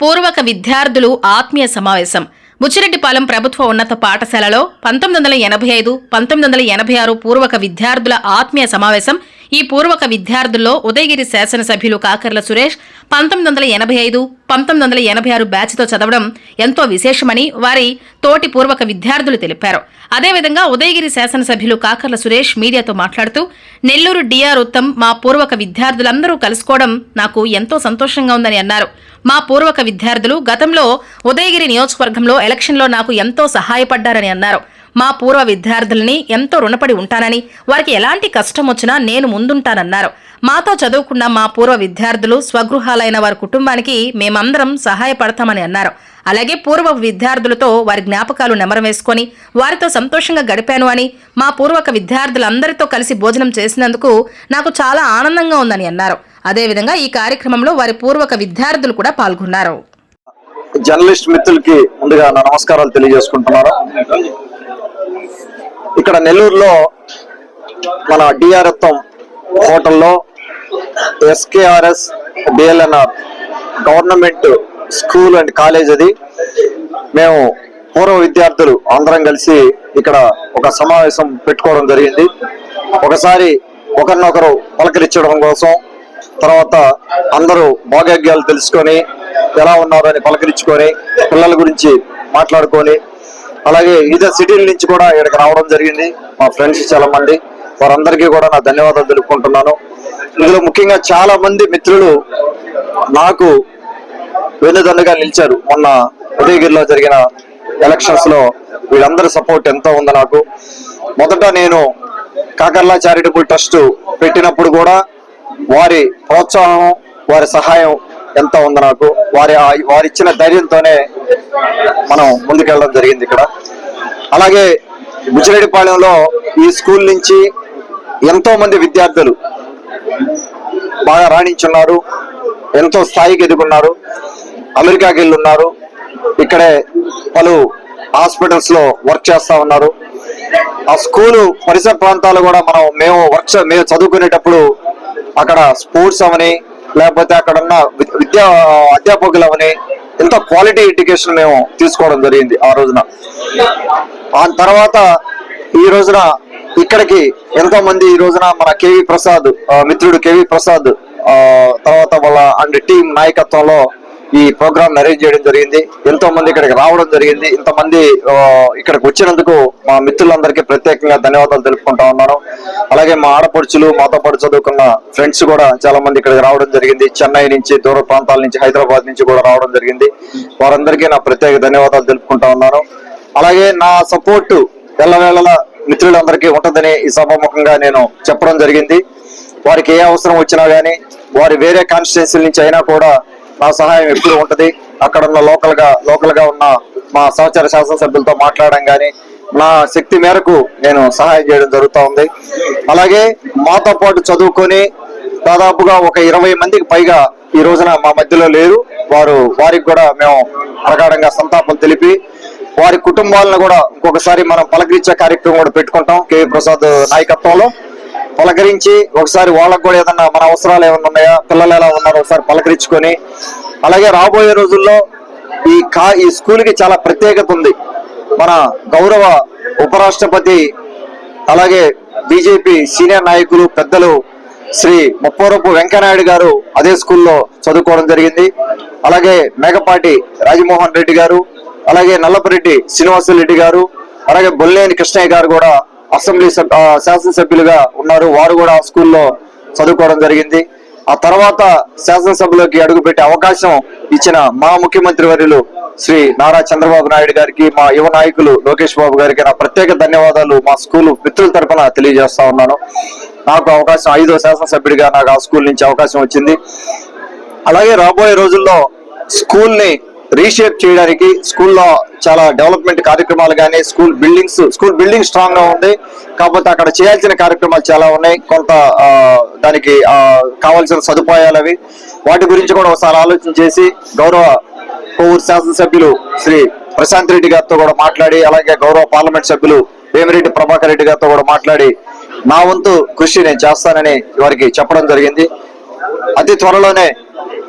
పూర్వక విద్యార్థులు ఆత్మీయ సమావేశం. బుచ్చిరెడ్డిపాలెం ప్రభుత్వ ఉన్నత పాఠశాలలో పంతొమ్మిది వందల ఎనభై ఐదు పంతొమ్మిది వందల ఎనభై ఆరు పూర్వక విద్యార్థుల ఆత్మీయ సమావేశం ఈ పూర్వక విద్యార్థుల్లో ఉదయగిరి శాసనసభ్యులు కాకర్ల సురేష్ పంతొమ్మిది వందల ఎనభై ఐదు పంతొమ్మిది వందల ఎనభై ఆరు బ్యాచ్తో చదవడం ఎంతో విశేషమని వారి తోటి పూర్వక విద్యార్థులు తెలిపారు. అదేవిధంగా ఉదయగిరి శాసనసభ్యులు కాకర్ల సురేష్ మీడియాతో మాట్లాడుతూ నెల్లూరు డిఆర్ ఉత్తమ్ మా పూర్వక విద్యార్థులందరూ కలుసుకోవడం నాకు ఎంతో సంతోషంగా ఉందని అన్నారు. మా పూర్వక విద్యార్థులు గతంలో ఉదయగిరి నియోజకవర్గంలో ఎలక్షన్లో నాకు ఎంతో సహాయపడ్డారని అన్నారు. మా పూర్వ విద్యార్థులని ఎంతో రుణపడి ఉంటానని వారికి ఎలాంటి కష్టం వచ్చినా నేను ముందుంటానన్నారు. మాతో చదువుకున్న మా పూర్వ విద్యార్థులు స్వగృహాలైన వారి కుటుంబానికి మేమందరం సహాయపడతామని అన్నారు. అలాగే పూర్వ విద్యార్థులతో వారి జ్ఞాపకాలు నెమరవేసుకొని వారితో సంతోషంగా గడిపాను అని మా పూర్వక విద్యార్థులందరితో కలిసి భోజనం చేసినందుకు నాకు చాలా ఆనందంగా ఉందని అన్నారు. అదేవిధంగా ఈ కార్యక్రమంలో వారి పూర్వక విద్యార్థులు కూడా పాల్గొన్నారు. జర్నలిస్ట్ మిత్రులకి ముందుగా నా నమస్కారాలు తెలియజేసుకుంటున్నాను. ఇక్కడ నెల్లూరులో మన డిఆర్ఎత్వం హోటల్లో SKRS DLNR government school and college అది. మేము పూర్వ విద్యార్థులు అందరం కలిసి ఇక్కడ ఒక సమావేశం పెట్టుకోవడం జరిగింది. ఒకసారి ఒకరినొకరు పలకరించడం కోసం తర్వాత అందరూ భాగ్యాలు తెలుసుకొని ఎలా ఉన్నారని అని పలకరించుకొని పిల్లల గురించి మాట్లాడుకొని అలాగే ఇదే సిటీల నుంచి కూడా ఇక్కడికి రావడం జరిగింది. మా ఫ్రెండ్స్ చాలా మంది. వారందరికీ కూడా నా ధన్యవాదాలు తెలుపుకుంటున్నాను. ఇందులో ముఖ్యంగా చాలా మంది మిత్రులు నాకు వెన్నుదన్నుగా నిలిచారు. మొన్న ఉదయగిరిలో జరిగిన ఎలక్షన్స్లో వీళ్ళందరి సపోర్ట్ ఎంతో ఉంది నాకు. మొదట నేను కాకర్లా చారిటబుల్ ట్రస్ట్ పెట్టినప్పుడు కూడా వారి ప్రోత్సాహం వారి సహాయం ఎంత ఉంది నాకు. వారి వారిచ్చిన ధైర్యంతోనే మనం ముందుకెళ్ళడం జరిగింది ఇక్కడ. అలాగే బుచ్చిరెడ్డిపాళెంలో ఈ స్కూల్ నుంచి ఎంతో మంది విద్యార్థులు బాగా రాణించున్నారు ఎంతో స్థాయికి ఎదుగున్నారు అమెరికాకి వెళ్ళి ఉన్నారు ఇక్కడే పలు హాస్పిటల్స్లో వర్క్ చేస్తా ఉన్నారు. ఆ స్కూలు పరిసర ప్రాంతాలు కూడా మనం మేము వర్క్ మేము చదువుకునేటప్పుడు అక్కడ స్పోర్ట్స్ అవని లేకపోతే అక్కడ ఉన్న విద్యా అధ్యాపకులు అవని ఎంతో క్వాలిటీ ఎడ్యుకేషన్ మేము తీసుకోవడం జరిగింది ఆ రోజున. ఆ తర్వాత ఈ రోజున ఇక్కడికి ఎంతో మంది ఈ రోజున మన కేవి ప్రసాద్ మిత్రుడు కేవి ప్రసాద్ ఆ, తర్వాత వాళ్ళ అండ్ టీం నాయకత్వంలో ఈ ప్రోగ్రామ్ అరేంజ్ చేయడం జరిగింది. ఎంతో మంది ఇక్కడికి రావడం జరిగింది. ఇంతమంది ఇక్కడికి వచ్చినందుకు మా మిత్రులందరికీ ప్రత్యేకంగా ధన్యవాదాలు తెలుపుకుంటా ఉన్నాను. అలాగే మా ఆడపడుచులు మాతో పాటు చదువుకున్న ఫ్రెండ్స్ కూడా చాలా మంది ఇక్కడికి రావడం జరిగింది. చెన్నై నుంచి దూర ప్రాంతాల నుంచి హైదరాబాద్ నుంచి కూడా రావడం జరిగింది. వారందరికీ నా ప్రత్యేక ధన్యవాదాలు తెలుపుకుంటా ఉన్నాను. అలాగే నా సపోర్ట్ ఎల్లవేళల మిత్రులందరికీ ఉంటుందని ఈ సభాముఖంగా నేను చెప్పడం జరిగింది. వారికి ఏ అవసరం వచ్చినా కానీ వారి వేరే కాన్స్టిట్యున్సీ నుంచి అయినా కూడా నా సహాయం ఎప్పుడు ఉంటుంది. అక్కడ ఉన్న లోకల్గా లోకల్గా ఉన్న మా సహచార శాసనసభ్యులతో మాట్లాడడం కానీ నా శక్తి మేరకు నేను సహాయం చేయడం జరుగుతూ ఉంది. అలాగే మాతో పాటు చదువుకొని దాదాపుగా ఒక ఇరవై మందికి పైగా ఈ రోజున మా మధ్యలో లేరు. వారు వారికి కూడా మేము ప్రగాఢంగా సంతాపం తెలిపి వారి కుటుంబాలను కూడా ఇంకొకసారి మనం పలకరించే కార్యక్రమం కూడా పెట్టుకుంటాం. కేవీ ప్రసాద్ నాయకత్వంలో పలకరించి ఒకసారి వాళ్ళకు కూడా ఏదన్నా మన అవసరాలు ఏమైనా ఉన్నాయా పిల్లలు ఎలా ఉన్నారో ఒకసారి పలకరించుకొని అలాగే రాబోయే రోజుల్లో ఈ కా ఈ స్కూల్కి చాలా ప్రత్యేకత ఉంది. మన గౌరవ ఉపరాష్ట్రపతి అలాగే బీజేపీ సీనియర్ నాయకులు పెద్దలు శ్రీ ముప్పవరపు వెంకయ్యనాయుడు గారు అదే స్కూల్లో చదువుకోవడం జరిగింది. అలాగే మేకపాటి రాజమోహన్ రెడ్డి గారు అలాగే నల్లపరెడ్డి శ్రీనివాస రెడ్డి గారు అలాగే బొల్లేని కృష్ణయ్య గారు కూడా అసెంబ్లీ శాసనసభ్యులుగా ఉన్నారు. వారు కూడా ఆ స్కూల్లో చదువుకోవడం జరిగింది. ఆ తర్వాత శాసనసభలోకి అడుగుపెట్టే అవకాశం ఇచ్చిన మా ముఖ్యమంత్రి వర్యులు శ్రీ నారా చంద్రబాబు నాయుడు గారికి మా యువ నాయకులు లోకేష్ బాబు గారికి నా ప్రత్యేక ధన్యవాదాలు మా స్కూల్ మిత్రుల తరఫున తెలియజేస్తా ఉన్నాను. నాకు అవకాశం ఐదో శాసనసభ్యుడిగా నాకు ఆ స్కూల్ నుంచి అవకాశం వచ్చింది. అలాగే రాబోయే రోజుల్లో స్కూల్ని రీషేప్ చేయడానికి స్కూల్లో చాలా డెవలప్మెంట్ కార్యక్రమాలు కానీ స్కూల్ బిల్డింగ్స్ స్కూల్ బిల్డింగ్ స్ట్రాంగ్గా ఉంది. కాకపోతే అక్కడ చేయాల్సిన కార్యక్రమాలు చాలా ఉన్నాయి. కొంత దానికి కావాల్సిన సదుపాయాలు అవి. వాటి గురించి కూడా ఒకసారి ఆలోచన చేసి గౌరవ కోవూరు శాసనసభ్యులు శ్రీ ప్రశాంత్ రెడ్డి గారితో కూడా మాట్లాడి అలాగే గౌరవ పార్లమెంట్ సభ్యులు వేమిరెడ్డి ప్రభాకర్ రెడ్డి గారితో కూడా మాట్లాడి నా వంతు కృషి నేను చేస్తానని వారికి చెప్పడం జరిగింది. అతి త్వరలోనే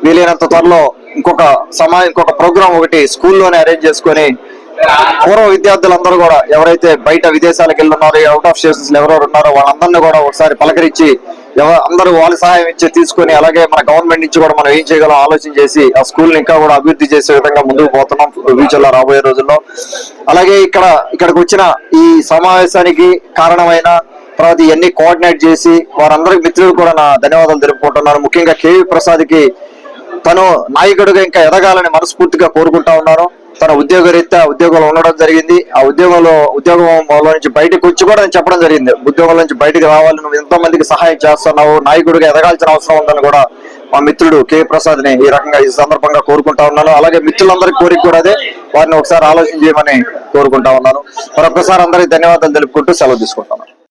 వీలైనంత త్వరలో ఇంకొక సమా ఇంకొక ప్రోగ్రామ్ ఒకటి స్కూల్లోనే అరేంజ్ చేసుకొని పూర్వ విద్యార్థులందరూ కూడా ఎవరైతే బయట విదేశాలకు వెళ్ళి ఉన్నారో అవుట్ ఆఫ్ స్టేషన్స్ ఎవరెవరు ఉన్నారో వాళ్ళందరినీ కూడా ఒకసారి పలకరించి అందరూ వాళ్ళ సహాయం ఇచ్చి తీసుకొని అలాగే మన గవర్నమెంట్ నుంచి కూడా మనం ఏం చేయగలం ఆలోచన చేసి ఆ స్కూల్ ఇంకా కూడా అభివృద్ధి చేసే విధంగా ముందుకు పోతున్నాం ఫ్యూచర్లో రాబోయే రోజుల్లో. అలాగే ఇక్కడ ఇక్కడికి వచ్చిన ఈ సమావేశానికి కారణమైన తర్వాత ఇవన్నీ కోఆర్డినేట్ చేసి వారందరికి మిత్రులు కూడా నా ధన్యవాదాలు తెలుపుకుంటున్నాను ముఖ్యంగా కేవీ ప్రసాద్కి తను నాయకుడిగా ఇంకా ఎదగాలని మనస్ఫూర్తిగా కోరుకుంటా ఉన్నాను. తన ఉద్యోగ రీత్యా ఉద్యోగంలో ఉండడం జరిగింది. ఆ ఉద్యోగంలో ఉద్యోగంలో నుంచి బయటకు వచ్చి కూడా నేను చెప్పడం జరిగింది. ఉద్యోగం నుంచి బయటకు రావాలి నువ్వు ఎంతో మందికి సహాయం చేస్తున్నావు నాయకుడిగా ఎదగాల్సిన అవసరం ఉందని కూడా మా మిత్రుడు కె. ప్రసాద్ని ఈ రకంగా ఈ సందర్భంగా కోరుకుంటా ఉన్నాను. అలాగే మిత్రులందరికీ కోరిక కూడా అదే. వారిని ఒకసారి ఆలోచన చేయమని కోరుకుంటా ఉన్నాను. మరొకసారి అందరికి ధన్యవాదాలు తెలుపుకుంటూ సెలవు తీసుకుంటాను